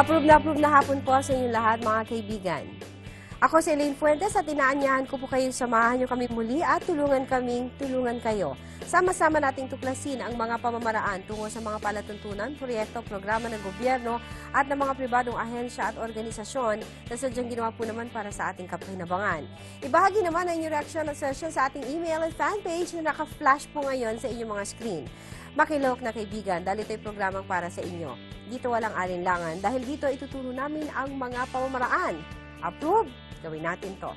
Approve na approve na hapon po sa inyong lahat mga kaibigan. Ako si Elaine Fuentes at inaanyahan ko po kayo samahan niyo kami muli at tulungan kaming tulungan kayo. Sama-sama nating tuklasin ang mga pamamaraan tungo sa mga palatuntunan, proyekto, programa ng gobyerno at ng mga pribadong ahensya at organisasyon na sadyang ginawa po naman para sa ating kapakinabangan. Ibahagi naman ang inyong reaksyon at session sa ating email at fanpage na naka-flash po ngayon sa inyong mga screen. Makilok na kaibigan dahil ito'y programang para sa inyo. Dito walang alinlangan dahil dito ituturo namin ang mga pamamaraan. Approve? Gawin natin to.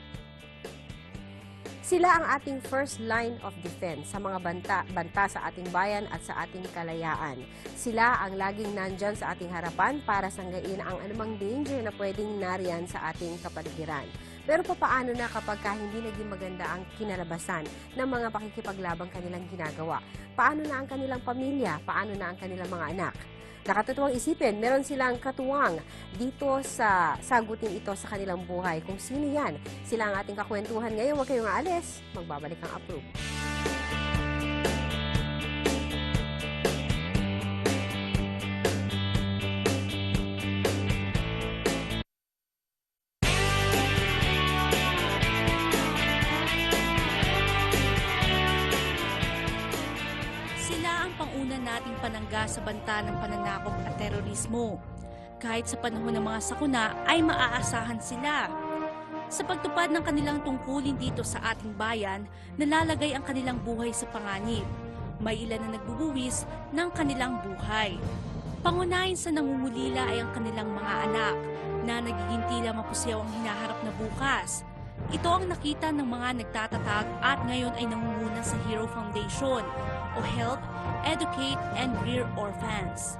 Sila ang ating first line of defense sa mga banta, banta sa ating bayan at sa ating kalayaan. Sila ang laging nandyan sa ating harapan para sanggain ang anumang danger na pwedeng nariyan sa ating kapaligiran. Pero papaano na kapag ka hindi naging maganda ang kinalabasan ng mga pakikipaglabang kanilang ginagawa? Paano na ang kanilang pamilya? Paano na ang kanilang mga anak? Nakatutuwang isipin, meron silang katuwang dito sa sagutin ito sa kanilang buhay. Kung sino yan, sila ang ating kakwentuhan ngayon. Huwag kayong aalis. Magbabalik ang approve. At terorismo. Kahit sa panahon ng mga sakuna ay maaasahan sila. Sa pagtupad ng kanilang tungkulin dito sa ating bayan, nalalagay ang kanilang buhay sa panganib. May ilan na nagbubuwis ng kanilang buhay. Pangunahin sa nangungulila ay ang kanilang mga anak na nagiging tila mapusyaw ang hinaharap na bukas. Ito ang nakita ng mga nagtatatag at ngayon ay nangunguna sa Hero Foundation o Help, Educate, and Rear Orphans.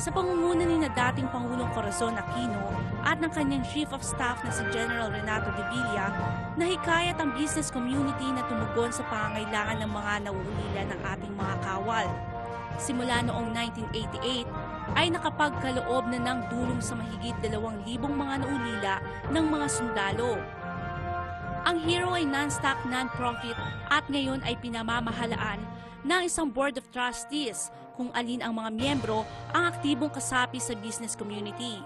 Sa pangunguna ni na dating Pangulong Corazon Aquino at ng kanyang Chief of Staff na si General Renato de Villa, nahikayat ang business community na tumugon sa pangangailangan ng mga nauulila ng ating mga kawal. Simula noong 1988, ay nakapagkaloob na ng dulong sa mahigit 2,000 mga naulila ng mga sundalo. Ang Hero ay non-stock non-profit at ngayon ay pinamamahalaan ng isang board of trustees kung alin ang mga miyembro ang aktibong kasapi sa business community.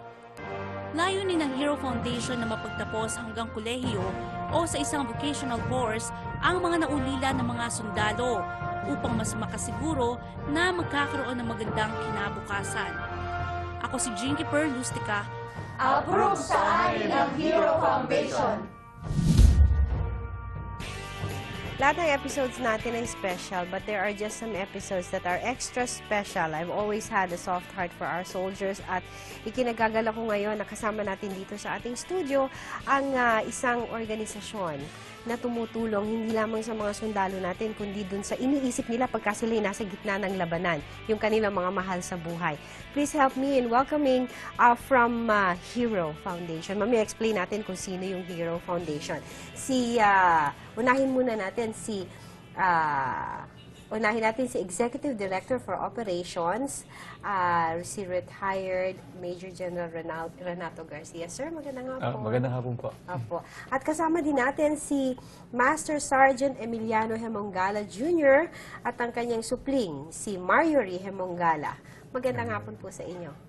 Layunin ng Hero Foundation na mapagtapos hanggang kolehiyo o sa isang vocational course ang mga naulila ng mga sundalo upang mas makasiguro na magkakaroon ng magandang kinabukasan. Ako si Jinky Per Lustica, Approve sa amin ang Hero Foundation. Lahat ng episodes natin ay special, but there are just some episodes that are extra special. I've always had a soft heart for our soldiers at ikinagagala ko ngayon na kasama natin dito sa ating studio ang ah, isang organisasyon na tumutulong hindi lamang sa mga sundalo natin, kundi dun sa iniisip nila pagka sila nasa gitna ng labanan, yung kanilang mga mahal sa buhay. Please help me in welcoming uh, from uh, Hero Foundation. Mami, explain natin kung sino yung Hero Foundation. Si, uh, unahin muna natin si, uh, unahin natin si Executive Director for Operations, uh, si retired Major General Renato Garcia. Sir, magandang hapon. magandang hapon po. Apo. At kasama din natin si Master Sergeant Emiliano Hemongala Jr. at ang kanyang supling, si Marjorie Hemongala. Magandang hapon po sa inyo.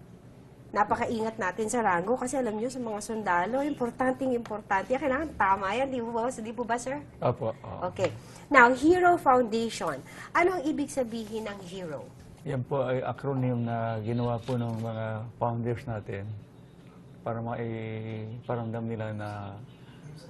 Napakaingat natin sa rango kasi alam nyo sa mga sundalo, importanteng importante. Kailangan tama yan, di ba, di po ba sir? Opo. oo. Okay. Now, Hero Foundation. Ano ang ibig sabihin ng Hero? Yan po ay acronym na ginawa po ng mga founders natin para maiparamdam nila na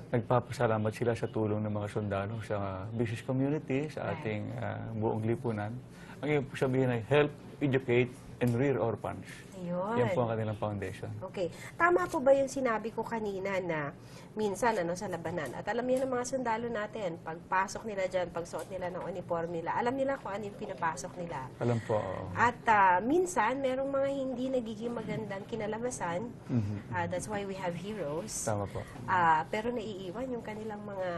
nagpapasalamat sila sa tulong ng mga sundalo sa business community, sa ating ah, buong lipunan. Ang ibig sabihin ay help, educate, and rear orphans. Ayun. Yan po ang kanilang foundation. Okay. Tama po ba yung sinabi ko kanina na minsan ano sa labanan? At alam niyo ng mga sundalo natin, pagpasok nila dyan, pagsuot nila ng uniform nila, alam nila kung ano yung pinapasok nila. Alam po. oo. At ah, minsan, merong mga hindi nagiging magandang kinalabasan. Mhm. Ah, that's why we have heroes. Tama po. Ah, pero naiiwan yung kanilang mga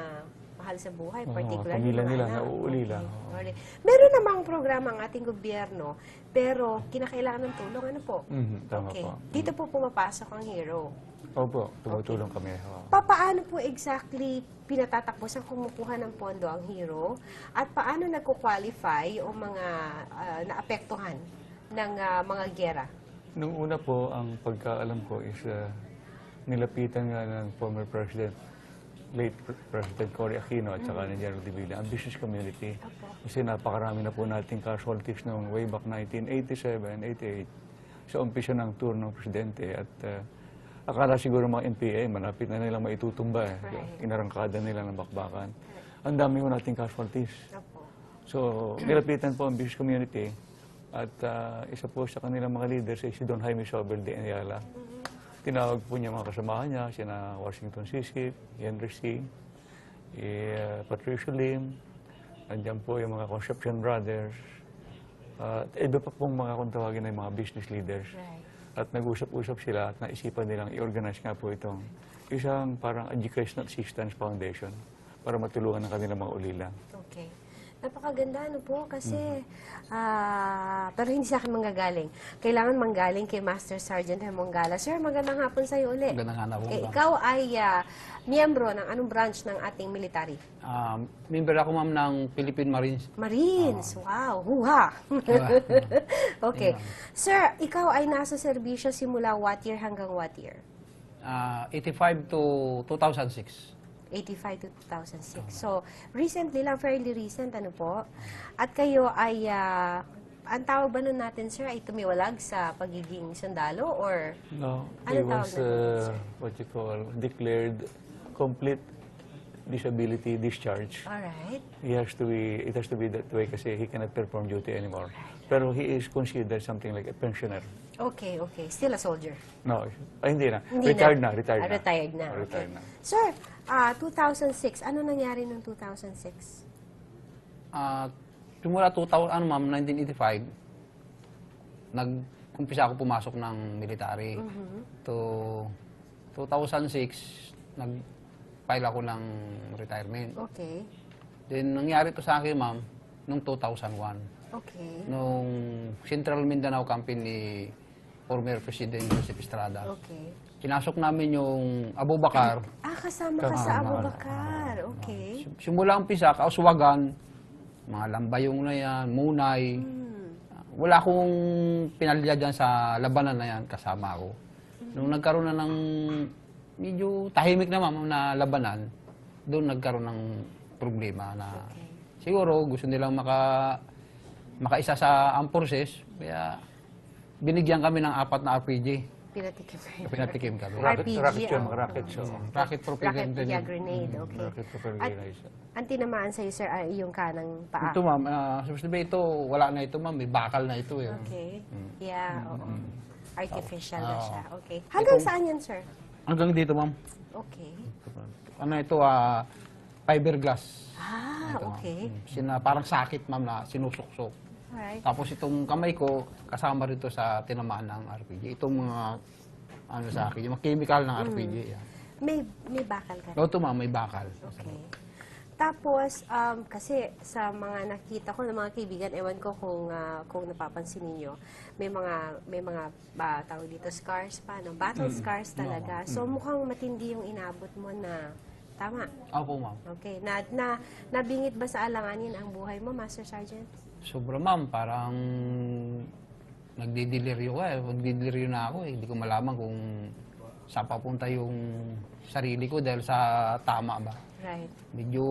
mahal sa buhay, Oo, particularly pamilya nila, anak. nauulila. Okay. Oo. Meron namang programa ang ating gobyerno, pero kinakailangan ng tulong. Ano po? Mhm, Tama okay. po. Dito po pumapasok ang hero. Opo, tumutulong kami. oo. Papaano po exactly pinatatakbo sa kumukuha ng pondo ang hero? At paano nagko-qualify o mga ah, naapektuhan ng ah, mga gera? Nung una po, ang pagkaalam ko is uh, nilapitan nga ng former President, late Pre- President Cory Aquino at saka ni General De Villa, ang business community. Kasi napakarami na po nating casualties noong way back 1987, 88 sa umpisa ng tour ng Presidente at uh, akala siguro mga NPA, malapit na nilang maitutumba eh. Right. Inarangkada nila ng bakbakan. Ang dami po nating casualties. Opo. So, nilapitan po ang business community at ah, isa po sa kanilang mga leaders ay si Don Jaime Sobel de Ayala. Tinawag po niya mga kasamahan niya, sina Washington Sisip, Henry C., eh, Patricio Lim, nandiyan po yung mga Concepcion Brothers, at iba pa pong mga kung tawagin ay mga business leaders. Right. At nag-usap-usap sila at naisipan nilang i-organize nga po itong isang parang Educational Assistance Foundation para matulungan ng kanilang mga ulila. Okay. Napakaganda, ano po, kasi, Mm-hmm. ah, pero hindi sa akin manggagaling. Kailangan manggaling kay Master Sergeant Hermongala. Sir, magandang hapon sa iyo uli. Magandang hapon Eh, po. ikaw ay ah, miyembro ng anong branch ng ating military? Ah, member ako ma'am ng Philippine Marines. Marines. Wow, huha. okay. Sir, ikaw ay nasa serbisyo simula what year hanggang what year? Ah, 85 to 2006. 85 to 2006. So, recently lang, fairly recent, ano po? At kayo ay, ah, ang tawag ba nun natin, sir, ay tumiwalag sa pagiging sundalo or No, Ano he tawag was, na uh, what you call, declared complete disability discharge. Alright. He has to be, it has to be that way kasi he cannot perform duty anymore. Pero he is considered something like a pensioner. Okay, okay. Still a soldier. No, ay hindi na. Hindi retired na, retired Ah, na. retired na. Oh, okay. retired na. Sir, ah 2006, ano nangyari noong 2006? Ah, simula 2000 ano ma'am 1985 nag-umpisa ako pumasok ng military. To 2006 nag-file ako ng retirement. Okay. Then nangyari to sa akin ma'am nung 2001 Okay. nung Central Mindanao campaign ni former President Joseph Estrada. Okay. Pinasok namin yung Abubakar. Ah, kasama ka sa. Abu Bakar. Okay. Sim- Simula umpisa, kauswagan, mga lambayong na yan, munay. Hmm. Wala akong pinalya dyan sa labanan na yan, kasama ako. Nung nagkaroon na ng medyo tahimik na ma'am na labanan, doon nagkaroon ng problema na Okay. siguro gusto nilang maka makaisa sa armed forces, kaya binigyan kami ng apat na RPG. Pinatikim kayo. Pinatikim kami. Rocket, RPG, rocket yun, mga rocket. Rocket propaganda. Rocket yeah, grenade. Mm. Okay. rocket propelled At grenades. ang tinamaan sa'yo, sir, ay yung kanang paa. Ito ma'am, uh, sabi ito, wala na ito ma'am, may bakal na ito eh. Okay. Yeah, oo. Artificial na Oo. siya. Okay. Hanggang saan yan, sir? Hanggang dito ma'am. Okay. Ano ito, ah, fiberglass. Ah, okay. Sina, parang sakit ma'am na sinusuksok. Alright. Tapos itong kamay ko, kasama rito sa tinamaan ng RPG. Itong mga, ano sa akin, yung mga chemical ng RPG. Yan. May, may bakal ka. O, ito ma'am, may bakal. Okay. Tapos, um, kasi sa mga nakita ko ng mga kaibigan, ewan ko kung ah, kung napapansin ninyo, may mga may mga ba, tawag dito scars pa, no? Battle scars talaga. So mukhang matindi yung inabot mo na tama. Opo ma'am. Okay. Na, na nabingit ba sa alanganin ang buhay mo, Master Sergeant? Sobra ma'am, parang nagdideliryo ka eh. Magdideliryo na ako eh. Hindi ko malaman kung saan papunta yung sarili ko dahil sa tama ba. Right. Medyo,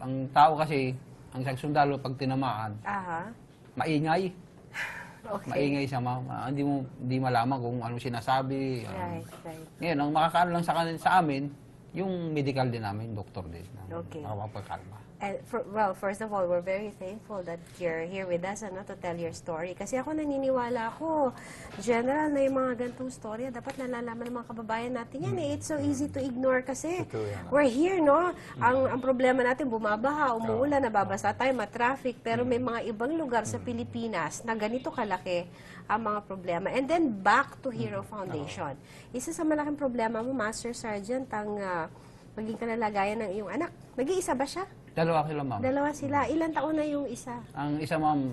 ang tao kasi, ang isang sundalo pag tinamaan, Aha. maingay. Okay. Maingay siya, ma'am. Ah, hindi mo hindi malaman kung ano sinasabi. ano. Right, right. Ngayon, ang makakaano lang sa, kanin, sa amin, yung medical din namin, doktor din. na Okay. Makapagkalma. And for, well, first of all, we're very thankful that you're here with us ano, to tell your story. Kasi ako naniniwala ako, general na yung mga gantong storya, dapat nalalaman ng mga kababayan natin yan. Eh. It's so easy to ignore kasi Totoo yan. we're here, no? Ang, ang problema natin, bumabaha, umuulan, nababasa tayo, matraffic, pero may mga ibang lugar sa Pilipinas na ganito kalaki ang mga problema. And then, back to Hero Foundation. Isa sa malaking problema mo, Master Sergeant, ang ah, maging kalalagayan ng iyong anak. Nag-iisa ba siya? Dalawa sila, ma'am. Dalawa sila. Ilan taon na yung isa? ang isa, ma'am,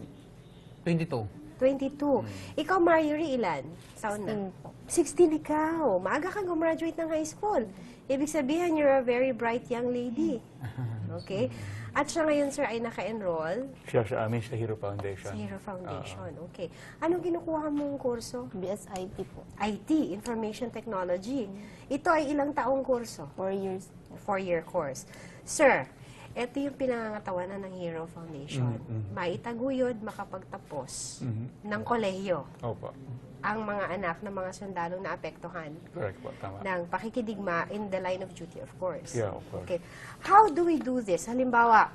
22. 22. Ikaw, Marjorie, ilan? Taon na? 16 ikaw. Maaga kang gumraduate ng high school. Ibig sabihin, you're a very bright young lady. Okay? At siya ngayon, sir, ay naka-enroll Siya sa amin sa Hero Foundation. sa Hero Foundation. Okay. Anong kinukuha mong kurso? BSIT po. IT, Information Technology. Ito ay ilang taong kurso? Four years. Four-year course. Sir, ito yung pinangangatawanan ng Hero Foundation. Maitaguyod, makapagtapos Mhm. ng kolehiyo Opo. ang mga anak ng mga sundalo na apektuhan Correct po. Tama. ng pakikidigma in the line of duty, of course. Yeah, of course. Okay. How do we do this? Halimbawa,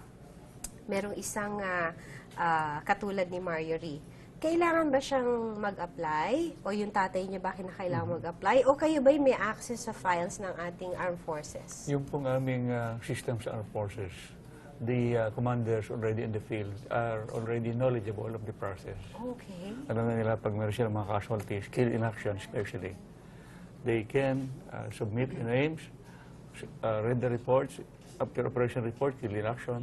merong isang ah, ah, katulad ni Marjorie. Kailangan ba siyang mag-apply? O yung tatay niya ba kinakailangan Mm-hmm. mag-apply? O kayo ba may access sa files ng ating armed forces? Yung pong aming uh, system sa armed forces, the uh, commanders already in the field are already knowledgeable of the process. Okay. Alam na nila pag meron silang mga casualties, kill in action especially, they can uh, submit the names, uh, read the reports, after operation report, kill in action,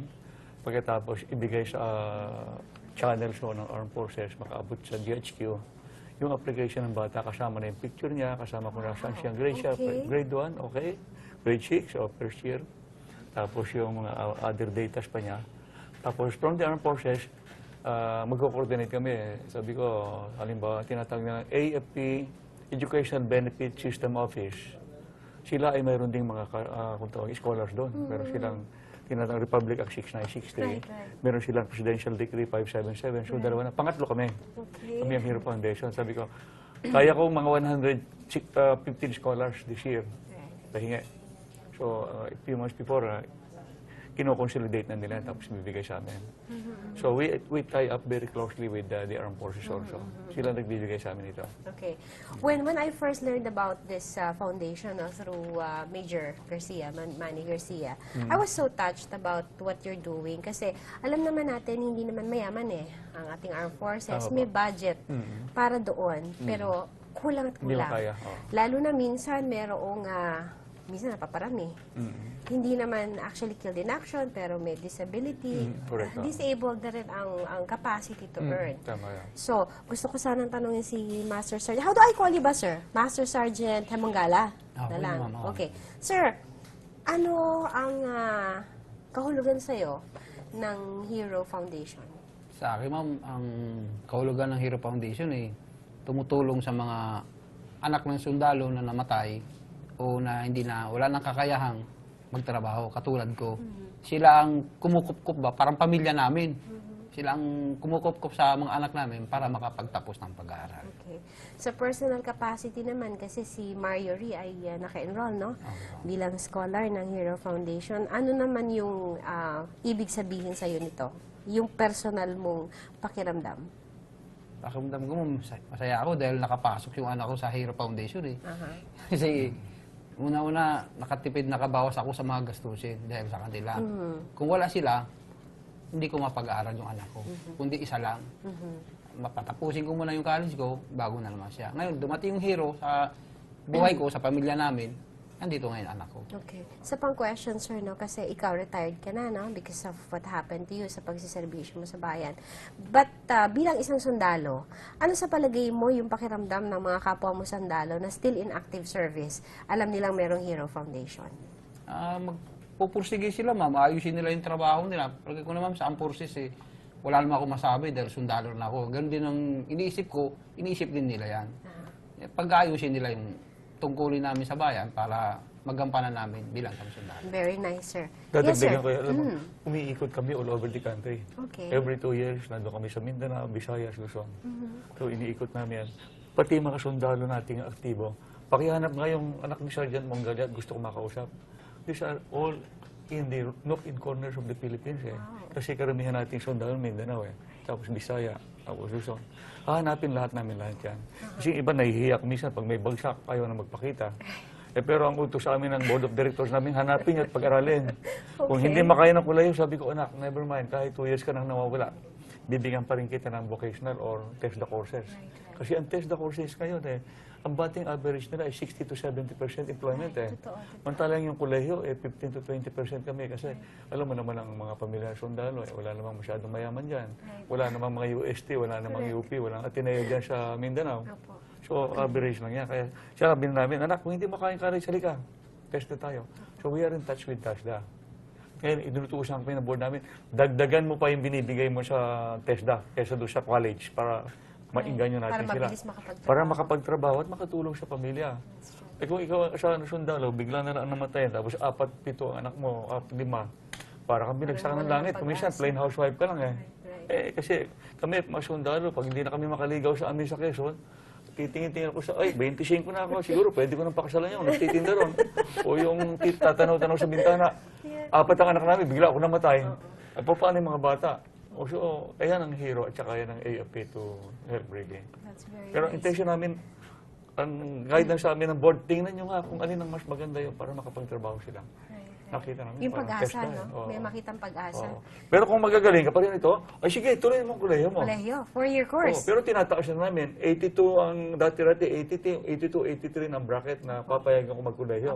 pagkatapos ibigay sa uh, channels ho ng armed forces, makaabot sa GHQ, yung application ng bata, kasama na yung picture niya, kasama kung nasaan siyang grade siya, okay. grade 1, okay, grade 6, o first year, tapos yung mga uh, other datas pa niya. Tapos from the armed forces, uh, magko-coordinate kami. Sabi ko, halimbawa, tinatawag na AFP, Educational Benefit System Office. Sila ay mayroon ding mga ka- uh, kung tawag, scholars doon. Meron silang tinatawag Republic Act 6963. Mm-hmm. Right, right. Meron silang Presidential Decree 577. So dalawa na. Pangatlo kami. Okay. Kami ang Hero Foundation. Sabi ko, kaya ko mga 115 scholars this year. Pahinga. So, uh, a few months before, uh, kino-consolidate na nila tapos bibigay sa amin. So, we we tie up very closely with uh, the armed forces also. Sila nagbibigay sa amin ito. Okay. When when I first learned about this uh, foundation no, through uh, Major Garcia, Man- Manny Garcia, Mm. I was so touched about what you're doing kasi alam naman natin hindi naman mayaman eh ang ating armed forces. Tama po. May budget para doon, pero kulang at Hindi mo kulang. kaya, oo. Lalo na minsan merong uh, minsan napaparami. Mm. Hindi naman actually killed in action pero may disability. Mm, correct. Disabled na rin ang ang capacity to Mm, earn. Tama yan. So, gusto ko sanang tanungin si Master Sergeant. How do I call you ba, sir? Master Sergeant Hemongala? Ah, na okay, lang. ma'am, oo. Okay. Sir, ano ang ah, kahulugan sa'yo ng Hero Foundation? Sa akin, ma'am, ang kahulugan ng Hero Foundation eh, tumutulong sa mga anak ng sundalo na namatay o na hindi na, wala nang kakayahang magtrabaho, katulad ko. Sila ang kumukup-kup ba, parang pamilya namin. Sila ang kumukup-kup sa mga anak namin para makapagtapos ng pag-aaral. Okay. Sa personal capacity naman, kasi si Marjorie ay ah, naka-enroll, no? Bilang scholar ng Hero Foundation. Ano naman yung ah, ibig sabihin sa'yo nito? Yung personal mong pakiramdam? Pakiramdam ko, ma'am, masaya- masaya ako dahil nakapasok yung anak ko sa Hero Foundation eh. Aha. Kasi una-una, nakatipid, nakabawas ako sa mga gastusin dahil sa kanila. Kung wala sila, hindi ko mapag-aaral yung anak ko. Kundi isa lang. Mapatapusin ko muna yung college ko, bago na naman siya. Ngayon, dumating yung hero sa buhay ko, sa pamilya namin, nandito ngayon anak ko. Okay. Sa pang question, sir, no? Kasi ikaw retired ka na, no? Because of what happened to you sa pagsiservisyo mo sa bayan. But uh, bilang isang sundalo, ano sa palagay mo yung pakiramdam ng mga kapwa mo sundalo na still in active service? Alam nilang merong Hero Foundation. Ah, magpupursige sila, ma'am. Ayusin nila yung trabaho nila. Pag ko naman sa Amporsis, eh, wala naman ako masabi dahil sundalo na ako. Ganun din ang iniisip ko, iniisip din nila yan. Eh, Pag-ayusin nila yung tungkulin namin sa bayan para magampanan namin bilang kami sundalo. Very nice, sir. yes, sir. Dadagdagan ko yan. Alam mo, umiikot kami all over the country. Okay. Every two years, nandun kami sa Mindanao, Visayas, Luzon. So, iniikot namin yan. Pati mga sundalo nating aktibo. Pakihanap nga yung anak ni Sergeant Monggalia at gusto ko makausap. These are all in the nook and corners of the Philippines eh. Kasi karamihan nating sundalo Mindanao eh. Tapos Bisaya, tapos Luzon. Hahanapin lahat namin lahat yan. Kasi yung iba nahihiyak minsan pag may bagsak, ayaw na magpakita. Eh, pero ang utos sa amin ng board of directors namin, hanapin at pag-aralin. Kung hindi makaya ng kulayo, sabi ko, anak, never mind, kahit two years ka nang nawawala, bibigyan pa rin kita ng vocational or test the courses. Kasi ang test the courses ngayon eh, ang batting average nila ay 60 to 70% employment eh. totoo, Mantalang yung kolehiyo eh 15 to 20% kami kasi alam mo naman ang mga pamilya sundalo eh, wala namang masyadong mayaman diyan. Wala namang mga UST, wala namang UP, walang Ateneo diyan sa Mindanao. Opo. So, average lang yan. Kaya siya sabi namin, anak, kung hindi makain college, halika. Test na tayo. So, we are in touch with TASDA. Ngayon, inutuusan kami ng board namin, dagdagan mo pa yung binibigay mo sa TESDA kaysa doon sa college para mainganyo natin Para sila. makapagtrabaho. Para makapagtrabaho at makatulong sa pamilya. Eh kung ikaw sa sundalo, bigla na lang namatay, tapos apat, pito ang anak mo, apat, lima, para kang binagsakan ng langit. pag-asa. plain housewife ka lang eh. Right. Eh, kasi kami, mga sundalo, pag hindi na kami makaligaw sa amin sa Quezon, titingin-tingin ako sa, ay, 25 na ako, siguro pwede ko nang pakasalan yun, nagtitinda ron. o yung tatanaw-tanaw sa bintana, apat ang anak namin, bigla ako namatay. Ay, pa- paano yung mga bata? O so, ayan ang hero at saka yan ang AFP to help breaking. That's very Pero nice. intention namin, ang guidance sa amin ng board, tingnan nyo nga kung alin ang mas maganda yun para makapagtrabaho sila. Right, right. Nakita namin. Yung parang pag-asa, no? Oo. May makitang pag-asa. Oo. Pero kung magagaling ka pa rin ito, ay sige, tuloy mo ang kuleyo mo. Kolehiyo, four-year Oo, course. pero tinataas na namin, 82 ang dati-dati, 82, 83 ang bracket na papayagan ko magkuleyo.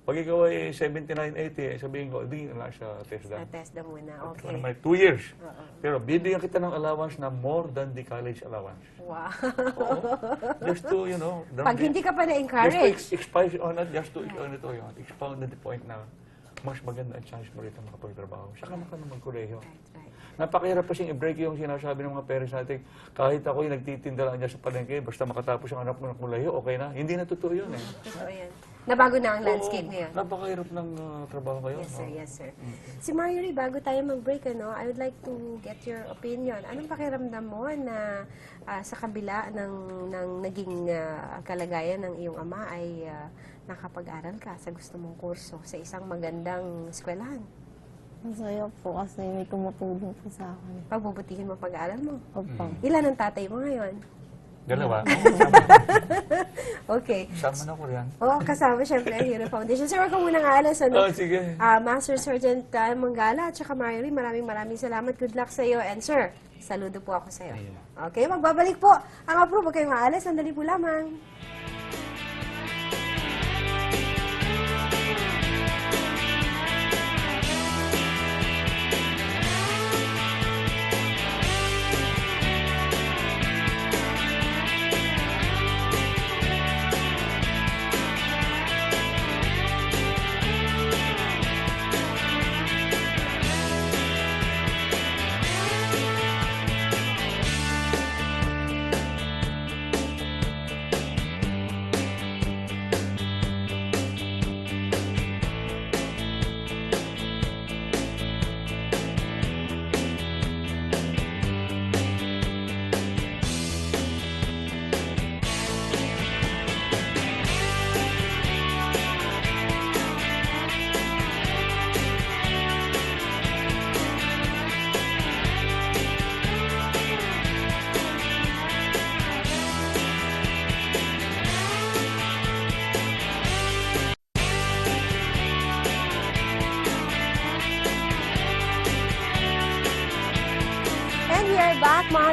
Pag ikaw ay 79, 80, sabihin ko, di na siya test Na test na muna. Okay. Okay. Naman, two years. Pero bibigyan kita ng allowance na more than the college allowance. Wow. Oo. Just to, you know, Pag hindi ka pa Just to na-encourage, ex- expound on it, just to, ano ito yun, expound on the point na mas maganda ang chance mo rito makapagtrabaho. Saka ka na magkolehiyo. Right, right. Napakahirap pa siyang i-break yung sinasabi ng mga parents natin. Kahit ako yung nagtitinda lang dyan sa palengke, basta makatapos ang anak mo ng kolehiyo, okay na. Hindi na totoo yun eh. Totoo yan. Nabago na ang landscape ngayon. Napakahirap ng uh, trabaho ngayon. Yes, sir. no? Yes, sir. Si Marjorie, bago tayo mag-break, ano, I would like to get your opinion. Anong pakiramdam mo na ah, sa kabila ng, ng naging ah, kalagayan ng iyong ama ay ah, nakapag-aral ka sa gusto mong kurso sa isang magandang eskwelahan? Masaya po kasi may tumutulong po sa akin. Pagbubutihin mo pag-aaral mo. Opo. Ilan ang tatay mo ngayon? Dalawa. Okay. Sama na ko yan. Oo, kasama siyempre ang Hero Foundation. Sir, huwag ka muna nga alas. Ano? Oh, sige. Ah, Master Sergeant uh, Mangala at saka Marjorie, maraming maraming salamat. Good luck sa iyo. And sir, saludo po ako sa iyo. Okay, magbabalik po. Ang approve, huwag kayong aalas. Sandali po lamang.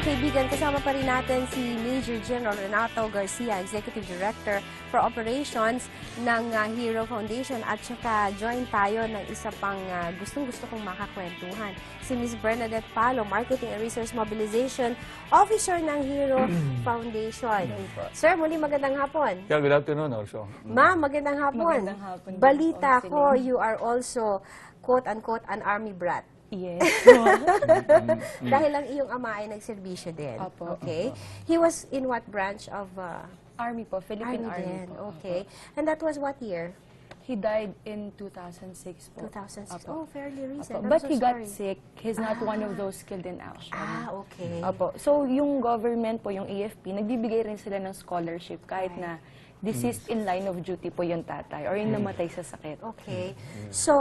Kaibigan. Kasama pa rin natin si Major General Renato Garcia, Executive Director for Operations ng uh, Hero Foundation. At saka join tayo ng isa pang uh, gustong-gusto kong makakwentuhan. Si Ms. Bernadette Palo, Marketing and Resource Mobilization Officer ng Hero Foundation. Sir, muli magandang hapon. Yeah, good afternoon also. Ma'am, magandang hapon. Magandang hapon Balita ko, you are also quote-unquote an army brat. Yes. Dahil ang iyong ama ay nagserbisyo din. Opo. Okay. He was in what branch of uh, Army po, Philippine Army Army, din? po. Okay. And that was what year? He died in 2006 po. 2006. Opo. Oh, fairly recent. Opo. I'm But so he got sorry. sick. He's not one of those killed in action. Ah, okay. Opo. So, yung government po, yung AFP, nagbibigay rin sila ng scholarship kahit na deceased in line of duty po yung tatay or yung namatay sa sakit. Okay. So,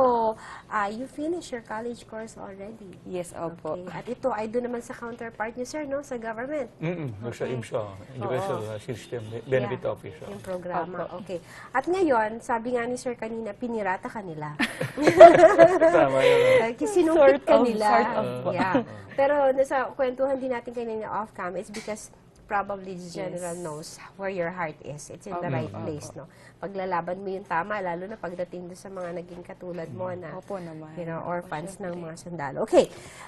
uh, you finished your college course already. Yes, opo. Okay. At ito ay doon naman sa counterpart niyo, sir, no? Sa government. Mm-mm, sa Okay. IMSA, Educational uh, System Benefit Yeah, Office. oh. Yung programa. Okay. At ngayon, sabi nga ni sir kanina, pinirata ka nila. Tama yun. Sort ka of, nila. sort of po. yeah. Pero nasa kwentuhan din natin kanina off-cam, it's because probably the general Yes. knows where your heart is. It's in the Opo, right place, no? Paglalaban mo yung tama, lalo na pagdating doon sa mga naging katulad mo na, Opo naman. you know, Opo, orphans syempre. ng mga sundalo. Okay.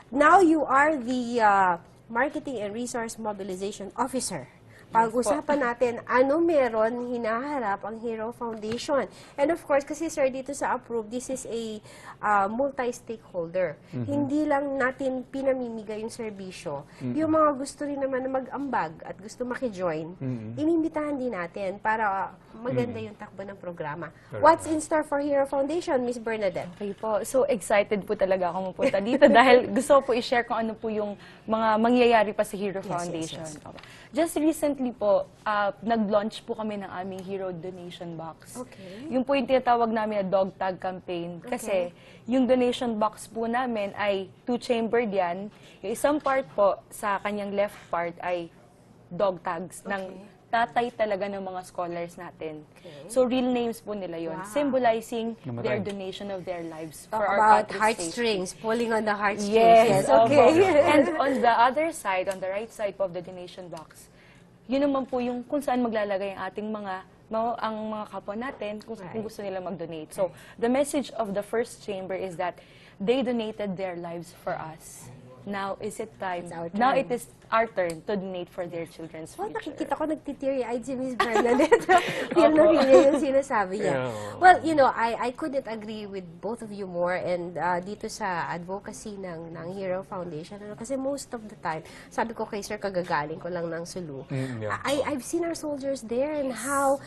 Now you are the uh, Marketing and Resource Mobilization Officer Pag-usapan natin ano meron hinaharap ang Hero Foundation. And of course, kasi sir, dito sa Approve, this is a uh, multi-stakeholder. Hindi lang natin pinamimigay yung serbisyo. Yung mga gusto rin naman na mag-ambag at gusto makijoin, inimbitahan din natin para maganda yung takbo ng programa. Correct. What's in store for Hero Foundation, Miss Bernadette? Okay po. So excited po talaga ako mapunta dito dahil gusto ko po i-share kung ano po yung mga mangyayari pa sa Hero Foundation. Opo. Just recently po, ah, nag-launch po kami ng aming Hero Donation Box. Okay. Yung po yung tinatawag namin na dog tag campaign. Kasi yung donation box po namin ay two-chambered yan. Yung isang part po sa kanyang left part ay dog tags ng tatay talaga ng mga scholars natin. Okay. So real names po nila yon, Wow. symbolizing Namatay. their donation of their lives Talk for our about country's safety. heartstrings, pulling on the heartstrings. Yes, okay. opo. And on the other side, on the right side po of the donation box, yun naman po yung kung saan maglalagay ang ating mga ang mga kapwa natin kung, kung Right. gusto nila mag-donate. So, the message of the first chamber is that they donated their lives for us. Now is it time? Our Now it is our turn to donate for their children's Well, future. nakikita ko nagtiteary-eyed si Miss Bernadette. feel na feel niya yung sinasabi niya. Yeah. Well, you know, I I couldn't agree with both of you more and uh, dito sa advocacy ng ng Hero Foundation ano kasi most of the time, sabi ko kay Sir kagagaling ko lang ng Sulu. Mm, yeah. I I've seen our soldiers there and how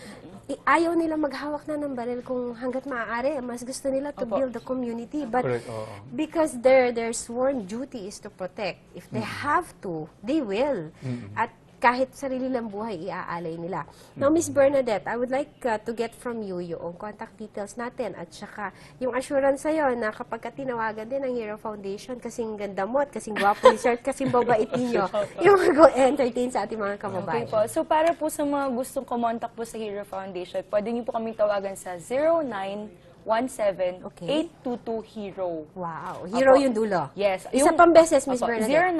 ayaw nila maghawak na ng baril kung hangga't maaari. Mas gusto nila to Opo. build the community. But Correct, oo. because their their sworn duty is to protect. If they have to, they will. At kahit sarili lang buhay, iaalay nila. Now, Miss Bernadette, I would like uh, to get from you yung contact details natin at saka yung assurance sa'yo na kapag ka tinawagan din ng Hero Foundation, kasing ganda mo at kasing gwapo ni Sir, kasing babait ninyo, yung mag-entertain sa ating mga Okay kababayan. po. So para po sa mga gustong kumontak po sa Hero Foundation, pwede niyo po kaming tawagan sa 0917-822-HERO. Wow. Hero Opo. yung dulo. Yes. Isa pang beses, Miss Opo, Bernadette.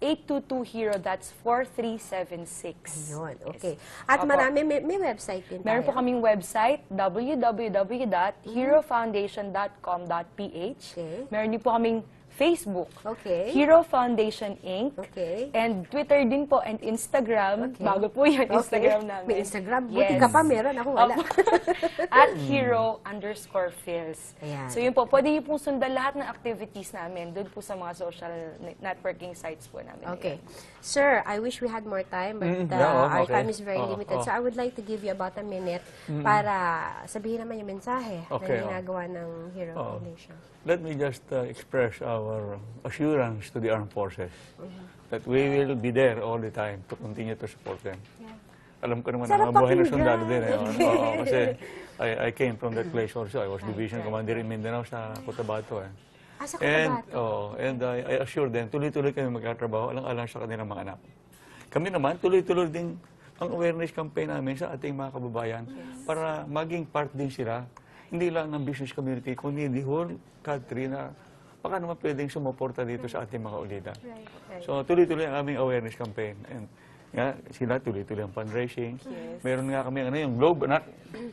0917-822-HERO. That's 4376. Yun, Yes. okay. At marami, may, may website din Meron po tayo. kaming website, www.herofoundation.com.ph. Okay. Meron din po kaming Facebook, Okay. Hero Foundation Inc. Okay. And Twitter din po and Instagram. Okay. Bago po yun, Okay. Instagram namin. May Instagram. Buti Yes. ka pa, meron. Ako wala. At hero underscore. Ayan. So yun po, pwede niyo pong sundan lahat ng activities namin doon po sa mga social ne- networking sites po namin. Okay. Sir, I wish we had more time, but Mm, uh, yeah, oh, our okay. time is very Oh, limited. oh. So I would like to give you about a minute para sabihin naman yung mensahe Okay, na oh. ginagawa ng Hero Oh. Foundation. Let me just uh, express our assurance to the armed forces that we will be there all the time to continue to support them. Alam ko naman Sarap ang buhay ng pakinggan. sundalo din. Eh. Oo, kasi I, I came from that place also. I was division commander in Mindanao sa Cotabato. Eh. Ah, sa And, Cotabato. oh, and I, I assure them, tuloy-tuloy kami magkatrabaho, alang-alang sa kanilang mga anak. Kami naman, tuloy-tuloy din ang awareness campaign namin sa ating mga kababayan para maging part din sila, hindi lang ng business community, kundi the whole country na baka naman pwedeng sumuporta dito sa ating mga ulida. Right, right. So, tuloy-tuloy ang aming awareness campaign. And nga, sila tuloy-tuloy ang fundraising. Meron nga kami, ano yung Globe, anak,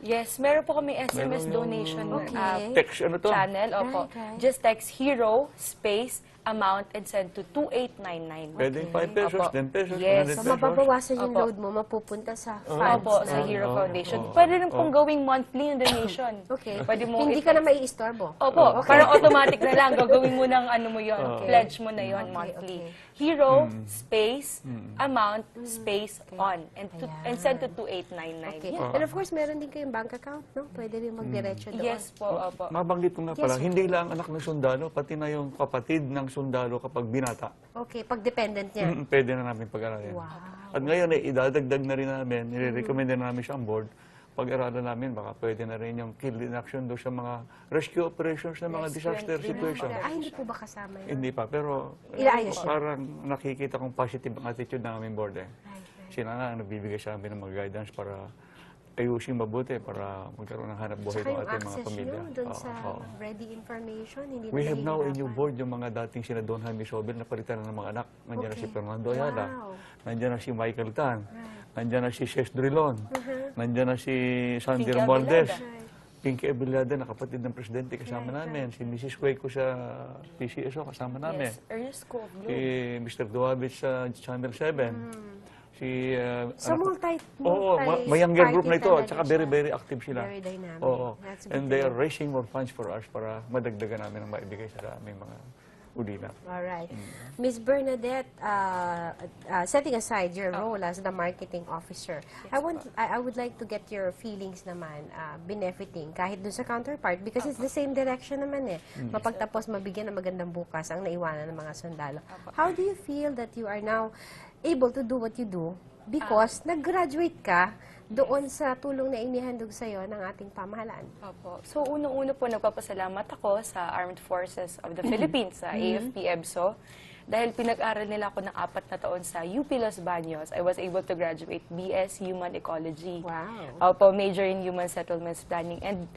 Yes, meron po kami SMS Meron yung- donation Okay. uh, text, ano to? channel. Opo. Right, right. Just text hero space amount and send to 2899. Pwedeng 5 pesos, Opo. 10 pesos, Yes. 100 So, pesos. mababawasan yung Opo. load mo, mapupunta sa funds Opo, na. sa Hero Oo, Foundation. oo, Pwede rin pong gawing monthly yung donation. Okay. Pwede mo Hindi ka na maiistorbo. Opo, Okay. parang automatic na lang. Gagawin mo ng ano mo yon, Okay. pledge mo na yon Okay, monthly. okay. Hero, Mm. space, amount, space, on. And, to, Ayan. and send to 2899. Okay. Yeah. And of course, meron din kayong bank account, no? Pwede rin magdiretso doon. Yes po, opo. Mabanggit ko nga pala, Yes. hindi lang anak ng sundalo, pati na yung kapatid ng sundalo kapag binata. Okay, pag dependent niya. Mm, Pwede na namin pag-aralin. Wow. At ngayon, eh, idadagdag na rin namin, nire-recommend na namin siya on board. Pag-aralan namin, baka pwede na rin yung kill in action doon sa mga rescue operations ng mga disaster situation. Ah, hindi po ba kasama yun? Hindi pa, pero Ilaayos siya. parang nakikita kong positive ang attitude ng aming board eh. Sila nga ang nagbibigay sa amin ng mga guidance para ayusin mabuti para magkaroon ng hanap buhay Saka ng ating mga access pamilya. nyo dun Oo, sa oo. ready information, hindi We have now a new board, yung mga dating sina Don Jaime Sobel na palitan na ng mga anak. Nandiyan na si Okay. Fernando Ayala, Wow. nandiyan na si Michael Tan, nandiyan na si Ces Drilon, Uh-huh. nandiyan na si Sandy Pinky Romualdez. Pinky Abilada na kapatid ng presidente kasama namin, si Mrs. Cueco sa PCSO kasama namin, Yes, Ernest Cove si Mr. Duwabit sa Channel 7, Si, uh, So, ano po- multi, Oo, ma- multi- may younger group na ito. At saka very, very active sila. Very dynamic. Oo. That's And they are raising more funds for us para madagdagan namin ang maibigay sa aming mga ulila. Alright. Mm. Miss Bernadette, uh, uh, setting aside your role as the marketing officer, I want I, I would like to get your feelings naman uh, benefiting kahit dun sa counterpart because it's the same direction naman eh. Mm. Mapagtapos mabigyan ng magandang bukas ang naiwanan ng mga sundalo. How do you feel that you are now able to do what you do because nag-graduate ka doon sa tulong na inihandog sa'yo ng ating pamahalaan? Opo. So, unang-una po, nagpapasalamat ako sa Armed Forces of the Philippines, sa AFP EBSO. Dahil pinag-aral nila ako ng apat na taon sa UP Los Baños, I was able to graduate BS Human Ecology. Wow. Opo, major in Human Settlements Planning. And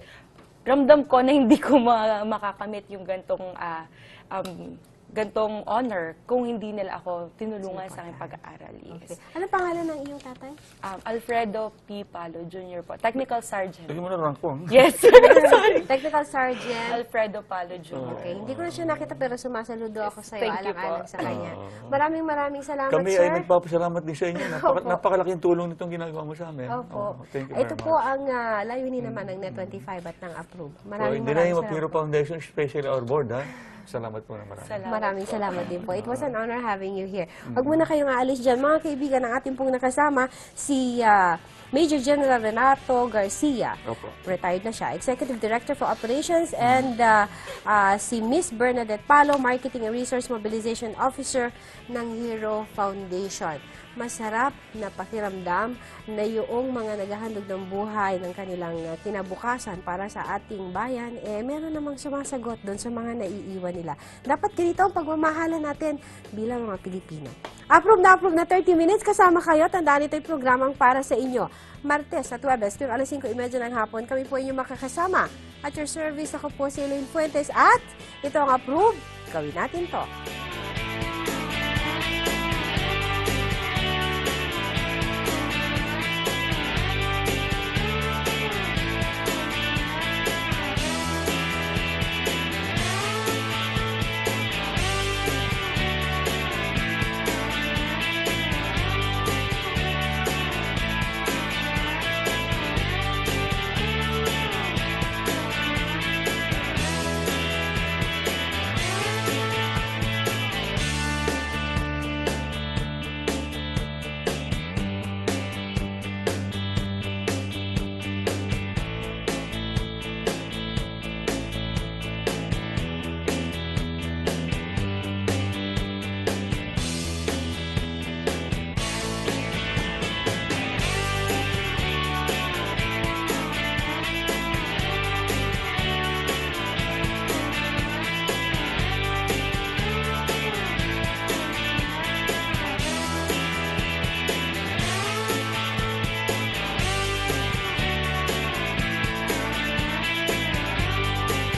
ramdam ko na hindi ko ma- makakamit yung gantong, ah, um, gantong honor kung hindi nila ako tinulungan sa aking pag-aaral. Okay. Yes. Ano pangalan ng iyong tatay? Um, Alfredo P. Palo Jr. po, Technical Sergeant. Lagyan mo na rank ko. Yes, Technical Sergeant. Alfredo Palo Jr. Okay, hindi ko na siya nakita pero sumasaludo ako sa iyo Thank you alang-alang sa kanya. Maraming maraming salamat, Kami sir. ay nagpapasalamat din sa inyo. Napaka, Opo. napakalaking tulong nitong ginagawa mo sa amin. Opo. Oo, thank you very Ito much. po ang ah, layunin naman ng NET25 at ng approve. Maraming maraming name of Hero salamat. Foundation, especially our board, ha? Salamat po na marami. Salamat Maraming po. salamat din po. It was an honor having you here. Huwag muna kayong aalis dyan. Mga kaibigan, ang ating pong nakasama, si ah, Major General Renato Garcia. Opo. Retired na siya. Executive Director for Operations and ah, ah, si Miss Bernadette Palo, Marketing and Resource Mobilization Officer ng Hero Foundation. Masarap na pakiramdam na yung mga naghahandog ng buhay ng kanilang ah, kinabukasan para sa ating bayan, eh meron namang sumasagot doon sa mga naiiwan nila. Dapat ganito ang pagmamahala natin bilang mga Pilipino. Approve na approve na 30 minutes kasama kayo. Tandaan ito'y programang para sa inyo. Martes at Webes, tuwing alas 5.30 ng hapon, kami po inyong makakasama. At your service, ako po si Elaine Fuentes at ito ang approve. Gawin natin to.